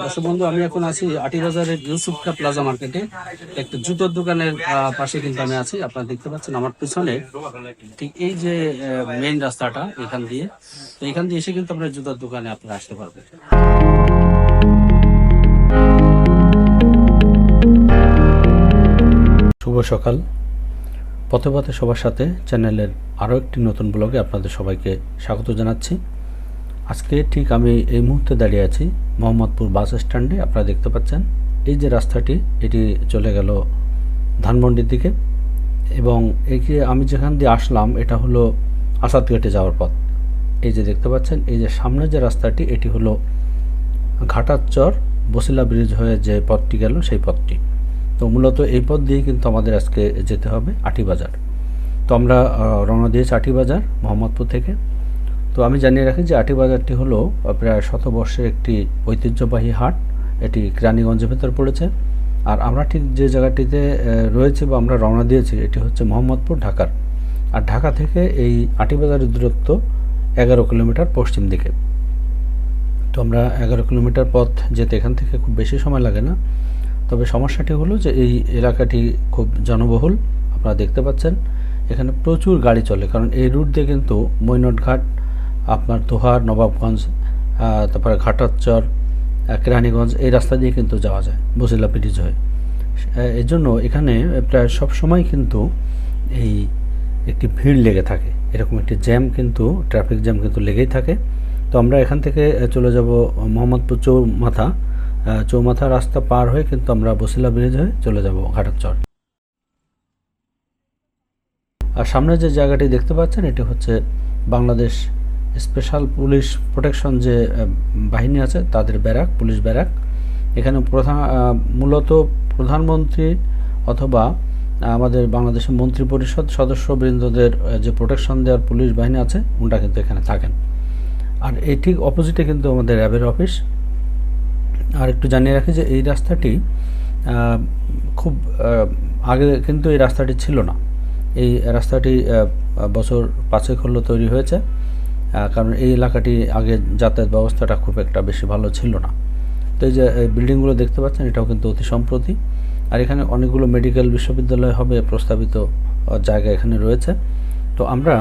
দর্শক বন্ধু, আমি এখন আছি আটি বাজারের ইউসুফকা প্লাজা মার্কেটে। একটা জুতোর দোকানের পাশে কিন্তু আমি আছি, আপনারা দেখতে পাচ্ছেন আমার পিছনে ঠিক এই যে মেইন রাস্তাটা এখান দিয়ে। তো এখান দিয়ে এসে কিন্তু আপনার জুতোর দোকানে আপনারা আসতে পারবেন। শুভ সকাল। পথে পথে সবার সাথে চ্যানেলের আরও একটি নতুন ব্লগে আপনাদের সবাইকে স্বাগত জানাচ্ছি। আজকে ঠিক আমি এই মুহূর্তে দাঁড়িয়ে আছি মোহাম্মদপুর বাস স্ট্যান্ডে, আপনারা দেখতে পাচ্ছেন। এই যে রাস্তাটি, এটি চলে গেল ধানমন্ডির দিকে। এবং একে আমি যেখান দিয়ে আসলাম, এটা হলো আসাদগেটে যাওয়ার পথ। এই যে দেখতে পাচ্ছেন, এই যে সামনে যে রাস্তাটি, এটি হলো ঘাটারচর বসিলা ব্রিজ হয়ে যে পথটি গেল, সেই পথটি। তো মূলত এই পথ দিয়ে কিন্তু আমাদের আজকে যেতে হবে আটি বাজার। তো আমরা রওনা দিয়েছি আটি বাজার, মোহাম্মদপুর থেকে। তো আমি জানিয়ে রাখি যে আটিবাজারটি হলো প্রায় শতবর্ষের একটি ঐতিহ্যবাহী হাট। এটি কেরানীগঞ্জের ভেতর পড়েছে। আর আমরা ঠিক যে জায়গাটিতে রয়েছে বা আমরা রওনা দিয়েছি, এটি হচ্ছে মোহাম্মদপুর, ঢাকার। আর ঢাকা থেকে এই আটিবাজারের দূরত্ব এগারো কিলোমিটার পশ্চিম দিকে। তো আমরা এগারো কিলোমিটার পথ যেতে এখান থেকে খুব বেশি সময় লাগে না। তবে সমস্যাটি হলো যে এই এলাকাটি খুব জনবহুল, আপনারা দেখতে পাচ্ছেন। এখানে প্রচুর গাড়ি চলে, কারণ এই রুট দিয়ে কিন্তু মৈনট ঘাট আপনার দোহার নবাবগঞ্জ তারপরে ঘাটারচর কেরানীগঞ্জ, এই রাস্তা দিয়ে কিন্তু যাওয়া যায় বসিলা ব্রিজ হয়ে। এই জন্য এখানে প্রায় সব সময় কিন্তু এই একটি ভিড় লেগে থাকে, এরকম একটি জ্যাম কিন্তু ট্রাফিক জ্যাম কিন্তু লেগেই থাকে। তো আমরা এখান থেকে চলে যাব মোহাম্মদপুর চৌমাথা চৌমাথা রাস্তা পার হয়ে কিন্তু আমরা বসিলা ব্রিজ হয়ে চলে যাব ঘাটারচর আর সামনে যে জায়গাটি দেখতে পাচ্ছেন, এটি হচ্ছে বাংলাদেশ স্পেশাল পুলিশ প্রোটেকশন যে বাহিনী আছে, তাদের ব্যারাক, পুলিশ ব্যারাক। এখানে প্রধান মূলত প্রধানমন্ত্রী অথবা আমাদের বাংলাদেশের মন্ত্রী পরিষদ সদস্যবৃন্দদের যে প্রোটেকশন দেওয়ার পুলিশ বাহিনী আছে ওটা কিন্তু এখানে থাকেন। আর এই ঠিক অপোজিটে কিন্তু আমাদের র্যাবের অফিস। আর একটু জানিয়ে রাখি যে, এই রাস্তাটি খুব আগে কিন্তু এই রাস্তাটি ছিল না। এই রাস্তাটি বছর পাঁচেক হলো তৈরি হয়েছে। কারণ এই এলাকাটি আগে যাতায়াত ব্যবস্থাটা খুব একটা বেশি ভালো ছিল না। তো এই যে বিল্ডিংগুলো দেখতে পাচ্ছেন, এটাও কিন্তু অতি সম্প্রতি। আর এখানে অনেকগুলো মেডিকেল বিশ্ববিদ্যালয় হবে প্রস্তাবিত জায়গা এখানে রয়েছে। তো আমরা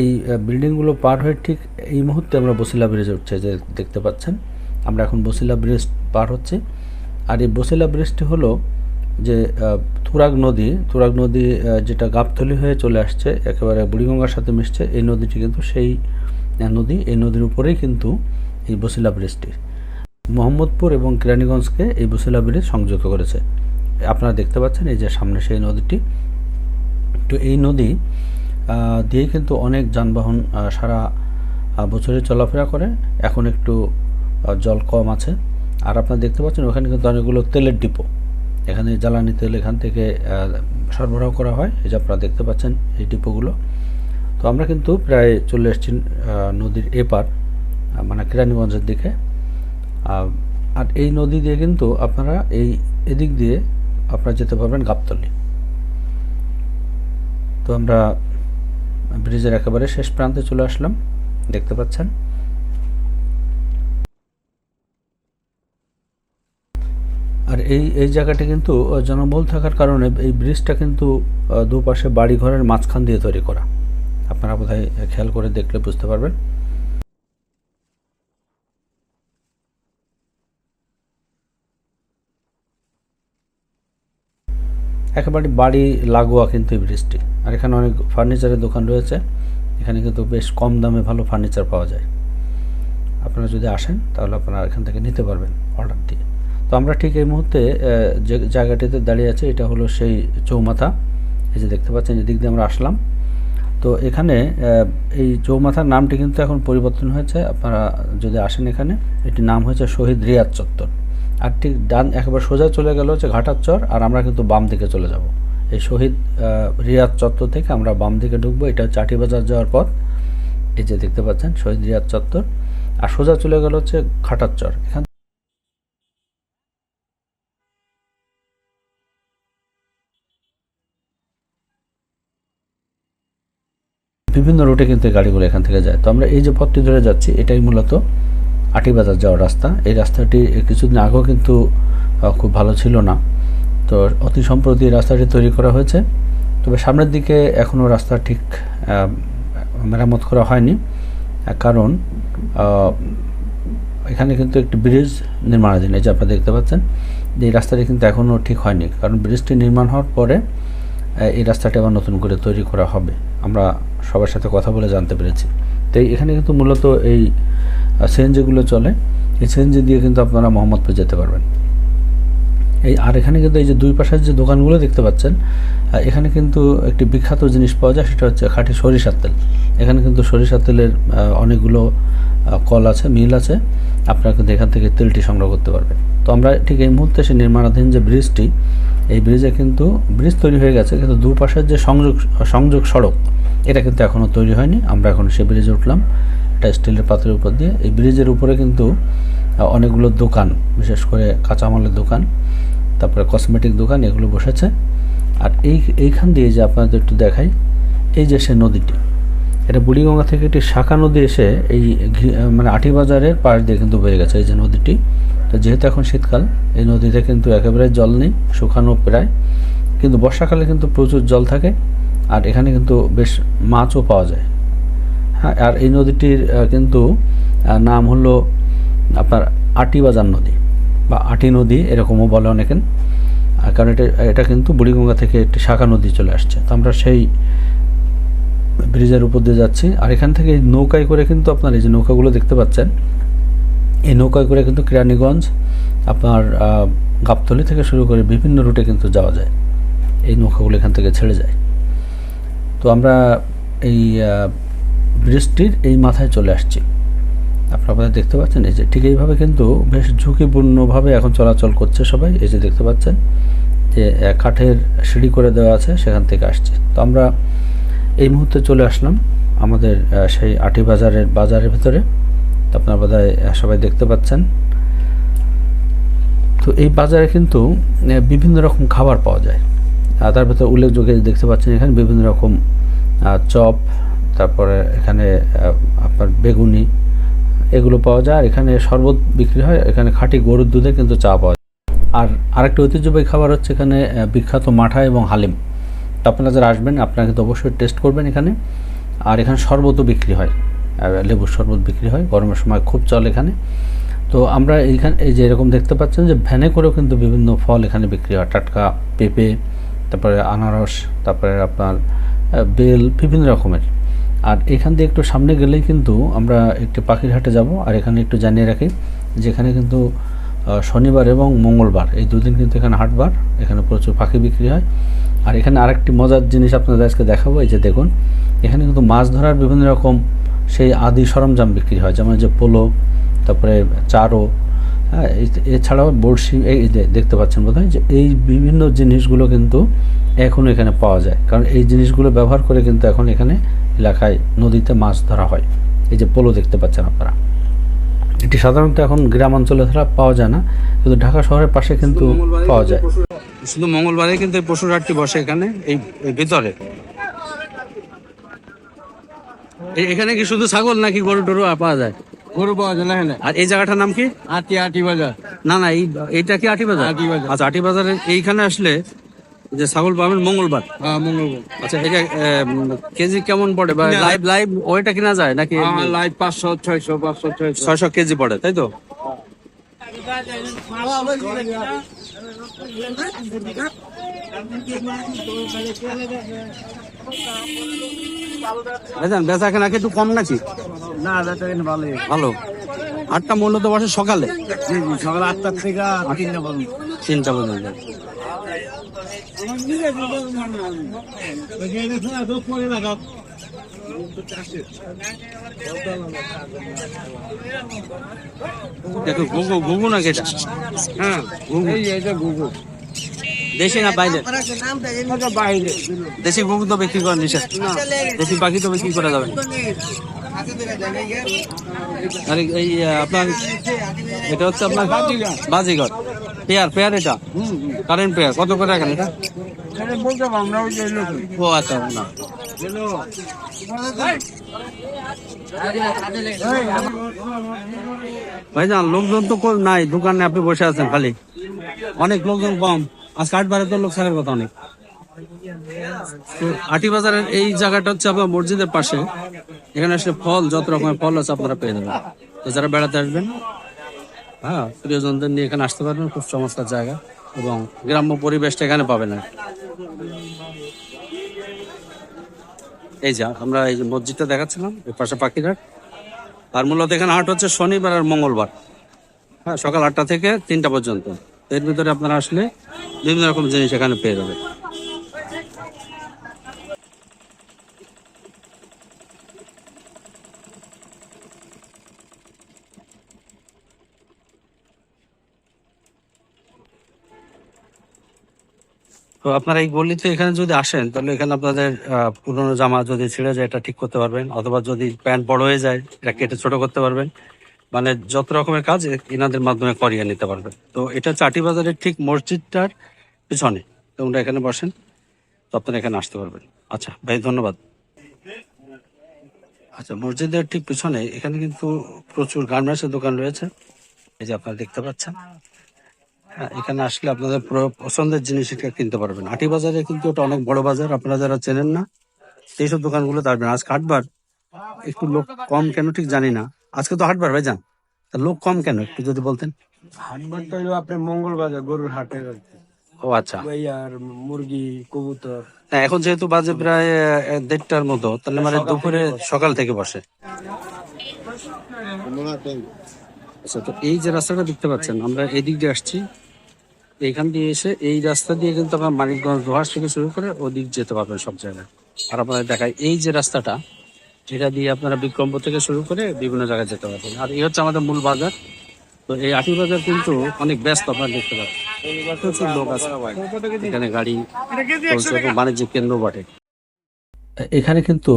এই বিল্ডিংগুলো পার হয়ে ঠিক এই মুহূর্তে আমরা বসিলা ব্রিজে উঠছে যে দেখতে পাচ্ছেন, আমরা এখন বসিলা ব্রিজ পার হচ্ছি। আর এই বসিলা ব্রিজটি হলো যে তুরাগ নদী তুরাগ নদী যেটা গাবতলি হয়ে চলে আসছে, একেবারে বুড়িগঙ্গার সাথে মিশছে, এই নদীটি কিন্তু সেই নদী এই নদীর উপরেই কিন্তু এই বসিলা ব্রিজটি। মোহাম্মদপুর এবং কেরানীগঞ্জকে এই বসিলা ব্রিজ সংযুক্ত করেছে। আপনারা দেখতে পাচ্ছেন এই যে সামনে সেই নদীটি। তো এই নদী দিয়ে কিন্তু অনেক যানবাহন সারা বছরে চলাফেরা করে। এখন একটু জল কম আছে। আর আপনারা দেখতে পাচ্ছেন ওখানে কিন্তু অনেকগুলো তেলের ডিপো। এখানে জ্বালানি তেল এখান থেকে সরবরাহ করা হয়। এই যে আপনারা দেখতে পাচ্ছেন এই ডিপোগুলো। তো আমরা কিন্তু প্রায় চলে এসেছি নদীর এপার মানে কেরানীগঞ্জের দিকে। আর এই নদী দিয়ে কিন্তু আপনারা এই এদিক দিয়ে আপনারা যেতে পারবেন গাবতলি। তো আমরা ব্রিজের একেবারে শেষ প্রান্তে চলে আসলাম, দেখতে পাচ্ছেন। আর এই এই জায়গাটি কিন্তু জনবহুল থাকার কারণে এই ব্রিজটা কিন্তু দুপাশে বাড়ি ঘরের মাঝখান দিয়ে তৈরি করা। আপনারা বোধহয় খেয়াল করে দেখলে বুঝতে পারবেন। একেবারে বাড়ি লাগোয়া কিন্তু এই ব্রিজটি আর এখানে অনেক ফার্নিচারের দোকান রয়েছে। এখানে কিন্তু বেশ কম দামে ভালো ফার্নিচার পাওয়া যায়। আপনারা যদি আসেন, তাহলে আপনারা এখান থেকে নিতে পারবেন অর্ডার দিয়ে। তো আমরা ঠিক এই মুহূর্তে যে জায়গাটিতে দাঁড়িয়ে আছে, এটা হলো সেই চৌমাথা। এই যে দেখতে পাচ্ছেন, এদিক দিয়ে আমরা আসলাম। তো এখানে এই চৌমাথার নামটি কিন্তু এখন পরিবর্তন হয়েছে। আপনারা যদি আসেন এখানে, এটির নাম হয়েছে শহীদ রিয়াদ চত্বর। আর ঠিক ডান, একেবারে সোজা চলে গেল হচ্ছে ঘাটার চর, আর আমরা কিন্তু বাম দিকে চলে যাব। এই শহীদ রিয়াদ চত্বর থেকে আমরা বাম দিকে ঢুকবো। এটা হচ্ছে বাজার যাওয়ার পথ। এই যে দেখতে পাচ্ছেন, শহীদ রিয়াদ চত্বর। আর সোজা চলে গেল হচ্ছে ঘাটার চর। এখান বিভিন্ন রুটে কিন্তু গাড়িগুলো এখান থেকে যায়। তো আমরা এই যে পথটি ধরে যাচ্ছি, এটাই মূলত আটিবাজার যাওয়ার রাস্তা। এই রাস্তাটি কিছুদিন আগেও কিন্তু খুব ভালো ছিল না। তো অতি সম্প্রতি রাস্তাটি তৈরি করা হয়েছে। তবে সামনের দিকে এখনও রাস্তা ঠিক মেরামত করা হয়নি। কারণ এখানে কিন্তু একটি ব্রিজ নির্মাণাধীন। এই যে আপনারা দেখতে পাচ্ছেন যে এই রাস্তাটি কিন্তু এখনও ঠিক হয়নি। কারণ ব্রিজটি নির্মাণ হওয়ার পরে এই রাস্তাটি আবার নতুন করে তৈরি করা হবে। আমরা সবার সাথে কথা বলে জানতে পেরেছি। তো এই- এখানে কিন্তু মূলত এই সিএনজিগুলো চলে। এই সিএনজি দিয়ে কিন্তু আপনারা মোহাম্মদপুর যেতে পারবেন। এই, আর এখানে কিন্তু এই যে দুই পাশের যে দোকানগুলো দেখতে পাচ্ছেন এখানে কিন্তু একটি বিখ্যাত জিনিস পাওয়া যায়, সেটা হচ্ছে খাঁটি সরিষার তেল। এখানে কিন্তু সরিষার তেলের অনেকগুলো কল আছে, মিল আছে। আপনারা কিন্তু এখান থেকে তেলটি সংগ্রহ করতে পারবেন। তো আমরা ঠিক এই মুহূর্তে সে নির্মাণাধীন যে ব্রিজটি এই ব্রিজে কিন্তু, ব্রিজ তৈরি হয়ে গেছে, কিন্তু দুপাশের যে সংযোগ সংযোগ সড়ক, এটা কিন্তু এখনও তৈরি হয়নি। আমরা এখন সে ব্রিজে উঠলাম, এটা স্টিলের পাত্রের উপর দিয়ে। এই ব্রিজের উপরে কিন্তু অনেকগুলো দোকান, বিশেষ করে কাঁচামালের দোকান, তারপরে কসমেটিক দোকান, এগুলো বসেছে। আর এই, এইখান দিয়ে যে আপনাদের একটু দেখাই, এই যে সে নদীটি এটা বুড়িগঙ্গা থেকে একটি শাখা নদী এসে এই মানে আটিবাজারের পাশ দিয়ে কিন্তু বয়ে গেছে, এই যে নদীটি। তো যেহেতু এখন শীতকাল, এই নদীতে কিন্তু একেবারে জল নেই, শুকানো প্রায়। কিন্তু বর্ষাকালে কিন্তু প্রচুর জল থাকে, আর এখানে কিন্তু বেশ মাছও পাওয়া যায়। হ্যাঁ আর এই নদীটির কিন্তু নাম হলো আপনার আটিবাজার নদী, বা আটি নদী এরকমও বলে অনেকেন কারণ এটা এটা কিন্তু বুড়িগঙ্গা থেকে একটি শাখা নদী চলে আসছে। তো আমরা সেই ব্রিজের উপর দিয়ে যাচ্ছি। আর এখান থেকে নৌকায় করে কিন্তু আপনার এই যে নৌকাগুলো দেখতে পাচ্ছেন, এই নৌকায় করে কিন্তু কেরানীগঞ্জ, আপনার গাবতলী থেকে শুরু করে বিভিন্ন রুটে কিন্তু যাওয়া যায়। এই নৌকাগুলো এখান থেকে ছেড়ে যায়। তো আমরা এই ব্রিজটির এই মাথায় চলে আসছি। আপনারা দেখতে পাচ্ছেন, এই যে ঠিক এইভাবে কিন্তু বেশ ঝুঁকিপূর্ণভাবে এখন চলাচল করছে সবাই। এই যে দেখতে পাচ্ছেন যে কাঠের সিঁড়ি করে দেওয়া আছে, সেখান থেকে আসছে। তো আমরা এই মুহূর্তে চলে আসলাম আমাদের সেই আটি বাজারের বাজারের ভিতরে। আপনারা বোধহয় সবাই দেখতে পাচ্ছেন। তো এই বাজারে কিন্তু বিভিন্ন রকম খাবার পাওয়া যায়। আর তার ভিতরে উল্লেখযোগ্য দেখতে পাচ্ছেন এখানে বিভিন্ন রকম চপ, তারপরে এখানে আপনার বেগুনি, এগুলো পাওয়া যায়। আর এখানে শরবত বিক্রি হয়, এখানে খাঁটি গরুর দুধে কিন্তু চা পাওয়া যায়। আর আরেকটা ঐতিহ্যবাহী খাবার হচ্ছে এখানে বিখ্যাত মাঠা এবং হালিম। আপনারা যারা আসবেন, আপনারা কিন্তু অবশ্যই টেস্ট করবেন এখানে। আর এখানে শরবতও বিক্রি হয়। লেবুর শরবত বিক্রি হয়। গরমের সময় খুব চলে এখানে। তো আমরা এইখানে, এই যে এরকম দেখতে পাচ্ছেন যে ভ্যানে করেও কিন্তু বিভিন্ন ফল এখানে বিক্রি হয়। টাটকা, পেঁপে, তারপরে আনারস, তারপরে আপনার বেল, বিভিন্ন রকমের। আর এখান দিয়ে একটু সামনে গেলেই কিন্তু আমরা একটি পাখির হাটে যাব। আর এখানে একটু জানিয়ে রাখি, যেখানে কিন্তু শনিবার এবং মঙ্গলবার। এই দুদিন কিন্তু এখানে হাটবার, এখানে প্রচুর পাখি বিক্রি হয়। আর এখানে আরেকটি মজার জিনিস আপনাদের আজকে দেখাবো, এই যে দেখুন, এখানে কিন্তু মাছ ধরার বিভিন্ন রকম সেই আদি সরঞ্জাম বিক্রি হয়, যেমন যে পোলো, তারপরে চারো হ্যাঁ এছাড়াও বড়শি, এই দেখতে পাচ্ছেন বোধ যে এই বিভিন্ন জিনিসগুলো কিন্তু এখন এখানে পাওয়া যায়। কারণ এই জিনিসগুলো ব্যবহার করে কিন্তু এখন এখানে এলাকায় নদীতে মাছ ধরা হয়। এই যে পোলো দেখতে পাচ্ছেন আপনারা। এটি সাধারণত এখন গ্রাম অঞ্চলে ধরা পাওয়া যায় না কিন্তু ঢাকা শহরের পাশে কিন্তু পাওয়া যায়। শুধু মঙ্গলবারে কিন্তু এই পশুর হাটটি বসে এখানে এই ভিতরে। এখানে কি শুধু ছাগল নাকি গরু টরু পাওয়া যায়? গরু পাওয়া যায় না আর এই জায়গাটার নাম কি? আটি আটি বাজার। না না এইটা কি আটি বাজার? আটি বাজার। আচ্ছা আটি বাজারে এইখানে আসলে যে ছাগল পাবেন মঙ্গলবার? হ্যাঁ মঙ্গলবার। আচ্ছা এটা কেজি কেমন পড়ে? বা লাইভ লাইভ ওইটা কিনা যায় নাকি? লাইভ পাঁচশো ছয়শো পাঁচশো ছয়শো। ছয়শো কেজি পড়ে তাই তো? বেচা কেনা একটু কম নাকি? না দাদা ভালোই। ভালো। আটটা মূলত বসে সকালে। সকাল আটটার থেকে তিনটা পর্যন্ত। তিনটা পর্যন্ত। দেখো গুগু এটা হ্যাঁ এই এটা গুগু দেশি না বাইরে দেশি গুগু তো বিক্রি করেন নিষেধ। দেশি পাখি তো বিক্রি করা যাবে না। আর এই- আপনার এটা হচ্ছে আপনার বাজিগর। পেয়ার পেয়ার এটা? কারেন্ট পেয়ার কত করে রাখেন এটা ও আচ্ছা না। ভাইজান লোকজন তো নাই দোকানে আপনি বসে আছেন খালি। অনেক লোকজন কম। আজ কাঠবারে তো লোক ছাড়ার কথা অনেক। আটি বাজারের এই জায়গাটা হচ্ছে আপনার মসজিদের পাশে। এখানে আসলে ফল যত রকমের ফল আছে আপনারা পেয়ে যাবেন। তো যারা বেড়াতে আসবেন হ্যাঁ প্রিয়জনদের নিয়ে এখানে আসতে পারবেন, খুব চমৎকার জায়গা। এবং গ্রাম্য পরিবেশটা এখানে পাবেন আর এই যা, আমরা এই মসজিদটা দেখাচ্ছিলাম এর পাশে পাখিরহাট আর মূলত এখানে হাট হচ্ছে শনিবার আর মঙ্গলবার। হ্যাঁ সকাল আটটা থেকে তিনটা পর্যন্ত। এর ভিতরে আপনারা আসলে বিভিন্ন রকম জিনিস এখানে পেয়ে যাবেন। তো আপনারা এই গলিতে এখানে যদি আসেন, তাহলে এখানে আপনাদের পুরনো জামা যদি ছিঁড়ে যায়, এটা ঠিক করতে পারবেন। অথবা যদি প্যান্ট বড় হয়ে যায়, এটা কেটে ছোট করতে পারবেন। মানে যত রকমের কাজ এনাদের মাধ্যমে করিয়ে নিতে পারবেন। তো এটা চাটি বাজারের ঠিক মসজিদটার পিছনে। তোমরা এখানে বসেন, তো আপনারা এখানে আসতে পারবেন। আচ্ছা ভাই, ধন্যবাদ। আচ্ছা মসজিদের ঠিক পিছনে এখানে কিন্তু প্রচুর গার্মেন্টসের দোকান রয়েছে। এই যে আপনারা দেখতে পাচ্ছেন। এখানে আসলে আপনাদের পুরো পছন্দের জিনিস এটা কিনতে পারবেন। আটি বাজারে কিন্তু ওটা অনেক বড় বাজার আপনারা যারা চেনেন না সেই এইসব দোকানগুলো আসবেন আজকে হাটবার একটু লোক কম কেন ঠিক জানি না। আজকে তো হাটবার ভাই যান তা লোক কম কেন একটু যদি বলতেন? হাটবারটা হলো আপনার মঙ্গলবাজার গরুর হাটের ও আচ্ছা। ওই আর মুরগি কবুতর। হ্যাঁ, এখন যেহেতু বাজে প্রায় দেড়টার মতো তাহলে মানে দুপুরে সকাল থেকে বসে। আচ্ছা তো এই যে রাস্তাটা দেখতে পাচ্ছেন আমরা এই দিক দিয়ে আসছি। এইখান দিয়ে এসে এই রাস্তা দিয়ে কিন্তু আপনার মানিকগঞ্জ দোহার থেকে শুরু করে ওদিক যেতে পারবেন সব জায়গায়। আর আপনাদের দেখায় এই যে রাস্তাটা এটা দিয়ে আপনারা বিক্রমপুর থেকে শুরু করে বিভিন্ন জায়গায় যেতে পারবেন। আর এই হচ্ছে আমাদের মূল বাজার। তো এই আটি বাজার কিন্তু অনেক ব্যস্ত আপনারা দেখতে পাবেন প্রচুর লোক আছে। এখানে গাড়ি বাণিজ্যিক কেন্দ্র বটে। এখানে কিন্তু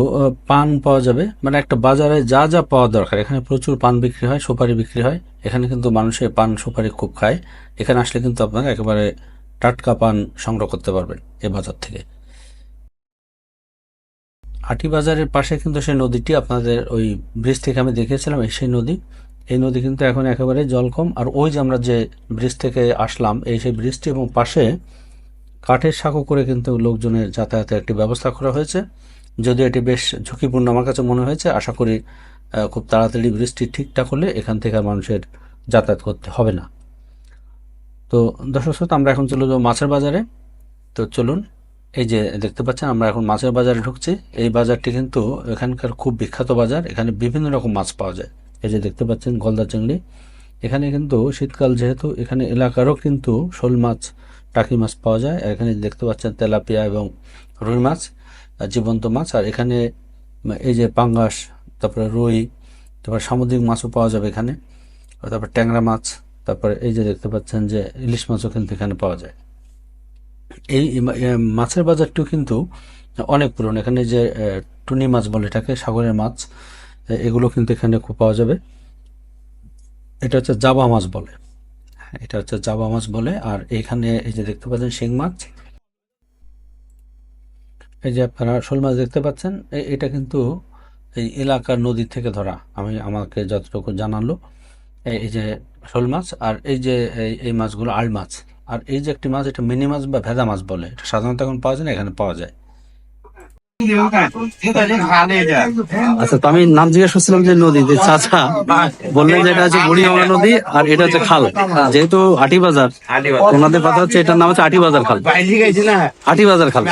পান পাওয়া যাবে। মানে একটা বাজারে যা যা পাওয়া দরকার। এখানে প্রচুর পান বিক্রি হয়, সুপারি বিক্রি হয়। এখানে কিন্তু মানুষের পান, সুপারি খুব খায়। এখানে আসলে কিন্তু আপনারা একেবারে টাটকা পান সংগ্রহ করতে পারবেন এ বাজার থেকে। আটি বাজারের পাশে কিন্তু সেই নদীটি, আপনাদের ওই ব্রিজ থেকে আমি দেখিয়েছিলাম এই সেই নদী। এই নদী কিন্তু এখন একেবারে জল কম। আর ওই যে আমরা যে ব্রিজ থেকে আসলাম, এই সেই ব্রিজটি এবং পাশে কাঠের সাঁকো করে কিন্তু লোকজনের যাতায়াতের একটি ব্যবস্থা করা হয়েছে। যদিও এটি বেশ ঝুঁকিপূর্ণ, আমার কাছে মনে হয়েছে, আশা করি খুব তাড়াতাড়ি বৃষ্টি ঠিকঠাক হলে এখান থেকে আর মানুষের যাতায়াত করতে হবে না। তো দর্শক শ্রোতা, আমরা এখন চলে যাব মাছের বাজারে। তো চলুন, এই যে দেখতে পাচ্ছেন, আমরা এখন মাছের বাজারে ঢুকছি। এই বাজারটি কিন্তু এখানকার খুব বিখ্যাত বাজার। এখানে বিভিন্ন রকম মাছ পাওয়া যায়। এই যে দেখতে পাচ্ছেন, গলদা চিংড়ি। এখানে কিন্তু শীতকাল যেহেতু, এখানে এলাকারও কিন্তু শোল মাছ, টাকি মাছ পাওয়া যায়। এখানে দেখতে পাচ্ছেন তেলাপিয়া এবং রুই মাছ। জীবন্ত মাছ। আর এখানে এই যে পাঙ্গাস, তারপরে রুই, তারপরে সামুদ্রিক মাছও পাওয়া যাবে এখানে। তারপর ট্যাংরা মাছ, তারপরে এই যে দেখতে পাচ্ছেন যে ইলিশ মাছও কিন্তু এখানে পাওয়া যায়। এই মাছের বাজারটিও কিন্তু অনেক পুরনো। এখানে যে টুনি মাছ বলে এটাকে, সাগরের মাছ এগুলো কিন্তু এখানে খুব পাওয়া যাবে। এটা হচ্ছে জাবা মাছ বলে। এটা হচ্ছে জাবা মাছ বলে। আর এখানে এই যে দেখতে পাচ্ছেন শিং মাছ। এই যে আপনারা শোল মাছ দেখতে পাচ্ছেন এটা কিন্তু এই এলাকার নদী থেকে ধরা। আমি আমাকে যতটুকু জানালো এই- যে শোল মাছ আর এই যে এই মাছগুলো আল মাছ। আর এই যে একটি মাছ, এটা মিনি মাছ বা ভেদা মাছ বলে। এটা সাধারণত এখন পাওয়া যায় না, এখানে পাওয়া যায়। আচ্ছা তো আমি নাম জিজ্ঞেস করছিলাম যে নদী যে চাচা বললেন যে এটা হচ্ছে বুড়িগঙ্গা নদী আর এটা হচ্ছে খাল। যেহেতু আটি বাজার ওনাদের কথা হচ্ছে এটার নাম হচ্ছে আটি বাজার খাল। আটি বাজার খাল।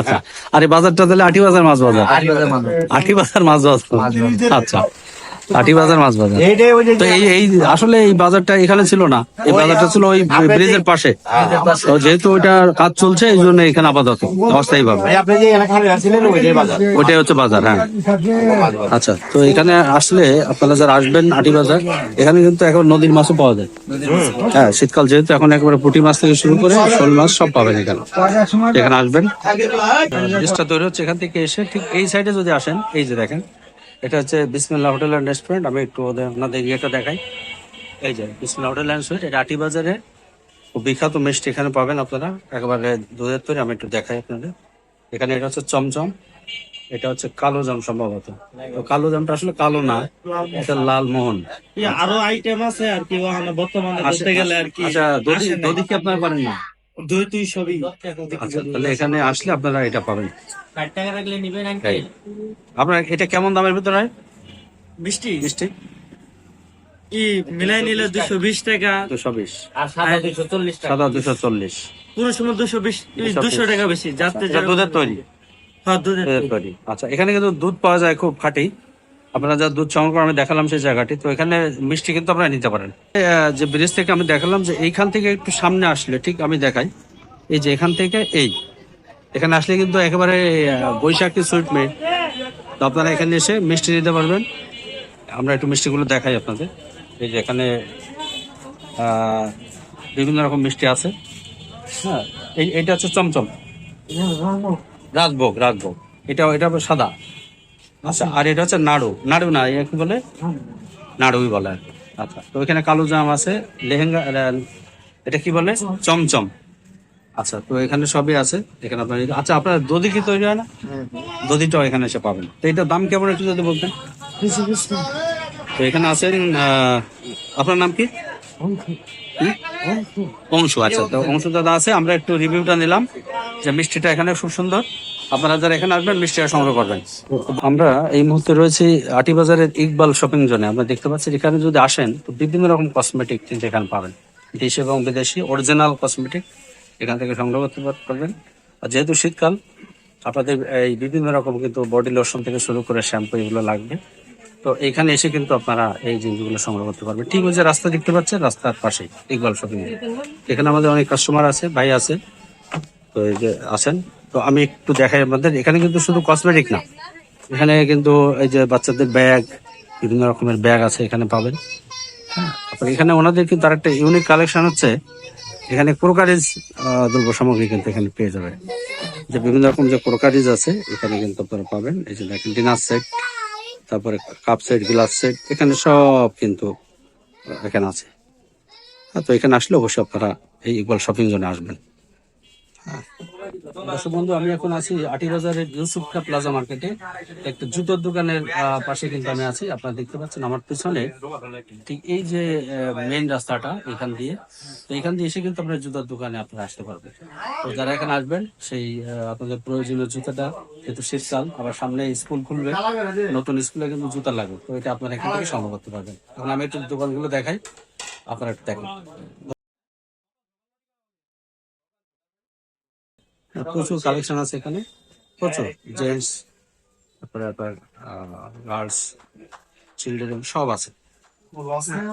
আচ্ছা আর এই বাজারটা তাহলে আটি বাজার। মাছ বাজার। আটি বাজার মাছ বাজার। আচ্ছা। আটি বাজার মাছ বাজার। তো এই এই আসলে এই বাজারটা এখানে ছিল না। এই বাজারটা ছিল ওই ব্রিজের পাশে। তো যেহেতু ওইটার কাজ চলছে এই জন্য এখানে আপাতত অস্থায়ী ভাবে ওইটাই বাজার। ওইটাই হচ্ছে বাজার হ্যাঁ। আচ্ছা তো এখানে আসলে আপনারা যারা আসবেন আটি বাজার এখানে কিন্তু এখন নদীর মাছও পাওয়া যায়। হ্যাঁ শীতকাল যেহেতু এখন একবারে পুঁটি মাছ থেকে শুরু করে শোল মাছ সব পাবেন এখানে। এখানে আসবেন। জিনিসটা তৈরি হচ্ছে এখান থেকে এসে ঠিক এই সাইডে যদি আসেন এই যে দেখেন এটা হচ্ছে বিসমিল্লা হোটেল অ্যান্ড রেস্টুরেন্ট। আমি একটু ওদের আপনাদের ইয়েটা দেখাই। এই যে বিসমিল্লা হোটেল অ্যান্ড সুইট এটা আটি বাজারে বিখ্যাত মিষ্টি। এখানে পাবেন আপনারা একেবারে দুধের তৈরি আমি একটু দেখাই আপনাদের। এখানে এটা হচ্ছে চমচম এটা হচ্ছে কালো জাম সম্ভবত। তো কালো জামটা আসলে কালো না এটা লাল মোহন। আরও আইটেম আছে আর কি বর্তমানে আচ্ছা, গেলে আর কি আচ্ছা দধি দধি কি আপনারা পারেন না? সবই আচ্ছা তাহলে এখানে আসলে আপনারা এটা পাবেন। ষাট টাকা রাখলে নিবেন এই। আপনার এটা কেমন দামের ভিতরে? মিষ্টি। মিষ্টি? ই মিলাই নিলে দুশো বিশ টাকা। দুশো বিশ আর সাদা দুশো চল্লিশ সাদা দুশো চল্লিশ। কোন সময় দুশো বিশ দুশো টাকা বেশি যাতে দুধের তৈরি? হ্যাঁ দুধের তৈরি। আচ্ছা এখানে কিন্তু দুধ পাওয়া যায় খুব খাঁটি। আপনারা যা দুধ সংগ্রহ আমি দেখালাম সেই জায়গাটি। তো এখানে মিষ্টি কিন্তু আপনারা নিতে পারেন। যে ব্রিজ থেকে আমি দেখালাম যে এইখান থেকে একটু সামনে আসলে ঠিক আমি দেখাই। এই যে এখান থেকে এই। এখানে আসলে কিন্তু একেবারে বৈশাখী সুইট মেড তো আপনারা এখানে এসে মিষ্টি নিতে পারবেন। আমরা একটু মিষ্টিগুলো দেখাই আপনাদের। এই যে এখানে বিভিন্ন রকম মিষ্টি আছে। হ্যাঁ এই এটা হচ্ছে চমচম। রাজভোগ রাজভোগ। এটা এটা সাদা। আচ্ছা আর এটা হচ্ছে নাড়ু। নাড়ু না কি বলে? নাড়ুই বলে আচ্ছা তো এখানে কালো জাম আছে, লেহেঙ্গা এটা কি বলে? চমচম। আচ্ছা তো এখানে সবই আছে। এখানে আপনার আচ্ছা আপনার দধি কি তৈরি হয় না? দধিটাও এখানে এসে পাবেন। তো এটার দাম কেমন একটু যদি বলতেন? তো এখানে আছেন আপনার নাম কি? অংশু। আচ্ছা তো অংশু দাদা আছে, আমরা একটু রিভিউটা নিলাম যে মিষ্টিটা এখানে খুব সুন্দর। আপনারা যারা এখানে আসবেন মিষ্টিটা সংগ্রহ করবেন। আমরা এই মুহূর্তে রয়েছি আটি বাজারের ইকবাল শপিং জোনে। আমরা দেখতে পাচ্ছি এখানে যদি আসেন, তো বিভিন্ন রকম কসমেটিক কিন্তু এখানে পাবেন। দেশি এবং বিদেশি অরিজিনাল কসমেটিক এখান থেকে সংগ্রহ করতে পারবেন আর যেহেতু শীতকাল, আপনাদের এই বিভিন্ন রকম কিন্তু বডি লোশন থেকে শুরু করে শ্যাম্পু এগুলো লাগবে। তো এখানে এসে কিন্তু আপনারা এই জিনিসগুলো সংগ্রহ করতে পারবেন। ঠিক যে রাস্তা দেখতে পাচ্ছেন, রাস্তার পাশেই, ইকবাল শপিং এখানে আমাদের অনেক কাস্টমার আছে, ভাই আছে। তো এই যে আছেন তো আমি একটু দেখাই আপনাদের। এখানে কিন্তু শুধু কসমেটিক না। এখানে কিন্তু এই যে বাচ্চাদের ব্যাগ বিভিন্ন রকমের ব্যাগ আছে এখানে পাবেন। হ্যাঁ, এখানে ওনাদের কিন্তু আরেকটা ইউনিক কালেকশন হচ্ছে। এখানে ক্রোকারিজ দ্রব্য সামগ্রী কিন্তু এখানে পেয়ে যাবে যে বিভিন্ন রকম যে ক্রোকারিজ আছে এখানে কিন্তু আপনারা পাবেন। এই যে দেখেন ডিনার সেট তারপরে কাপ সেট গ্লাস সেট এখানে সব কিন্তু এখানে আছে। হ্যাঁ, তো এখানে আসলে অবশ্যই আপনারা এই ইকবাল শপিং জোনে আসবেন। দর্শক বন্ধু, আমি এখন আছি আটি বাজারের প্লাজা মার্কেটে। একটা জুতোর দোকানের পাশে কিন্তু আমি আছি। আপনারা দেখতে পাচ্ছেন আমার পিছনে ঠিক এই যে মেইন রাস্তাটা এখান দিয়ে। তো এখান দিয়ে এসে কিন্তু আপনার দোকানে আপনারা আসতে পারবেন। তো যারা এখানে আসবেন, সেই আপনাদের প্রয়োজনীয় জুতাটা যেহেতু শীতকাল, আবার সামনে স্কুল খুলবে। নতুন স্কুলে কিন্তু জুতা লাগবে। তো এটা আপনারা এখান থেকে সংগ্রহ করতে পারবেন। এখন আমি একটু দোকানগুলো দেখাই, আপনারা একটু দেখেন। প্রচুর কালেকশন আছে এখানে। প্রচুর জেন্টস তারপরে আপনার গার্লস চিলড্রেন সব আছে।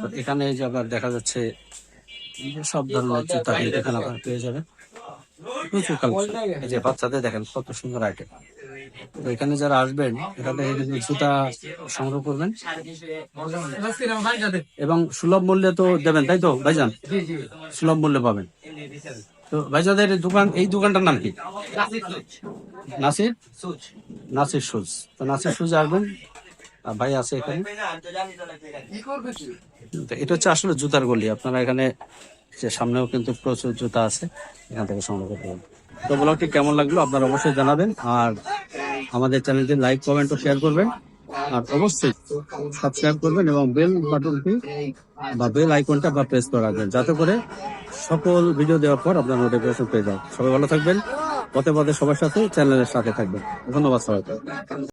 তো এখানে যে আবার দেখা যাচ্ছে সব ধরনের জুতা কিন্তু এখানে আপনার পেয়ে যাবেন। প্রচুর কালেকশন এই যে বাচ্চাদের দেখেন কত সুন্দর আইটেম তো এখানে যারা আসবেন এখানে জুতা সংগ্রহ করবেন। এবং সুলভ মূল্যে তো দেবেন তাই তো ভাইজান? সুলভ মূল্যে পাবেন। তো ভাইজাদের দোকান এই দোকানটার নাম কি? নাসির নাসির? শুজ তো নাসির শুজ আসবেন। ভাই আছে এখানে। তো এটা হচ্ছে আসলে জুতার গলি। আপনারা এখানে যে সামনেও কিন্তু প্রচুর জুতা আছে এখান থেকে সংগ্রহ করতে পারবেন। তো ব্লগটি কেমন লাগল আপনারা অবশ্যই জানাবেন। আর আমাদের চ্যানেলটি লাইক কমেন্ট ও শেয়ার করবেন। আর অবশ্যই সাবস্ক্রাইব করবেন এবং বেল বাটনটি বা বেল আইকনটা বা প্রেস করে রাখবেন। যাতে করে সকল ভিডিও দেওয়ার পর আপনার নোটিফিকেশন পেয়ে যান। সবাই ভালো থাকবেন। পথে পথে সবার সাথে চ্যানেলের সাথে থাকবেন। ধন্যবাদ সবাইকে।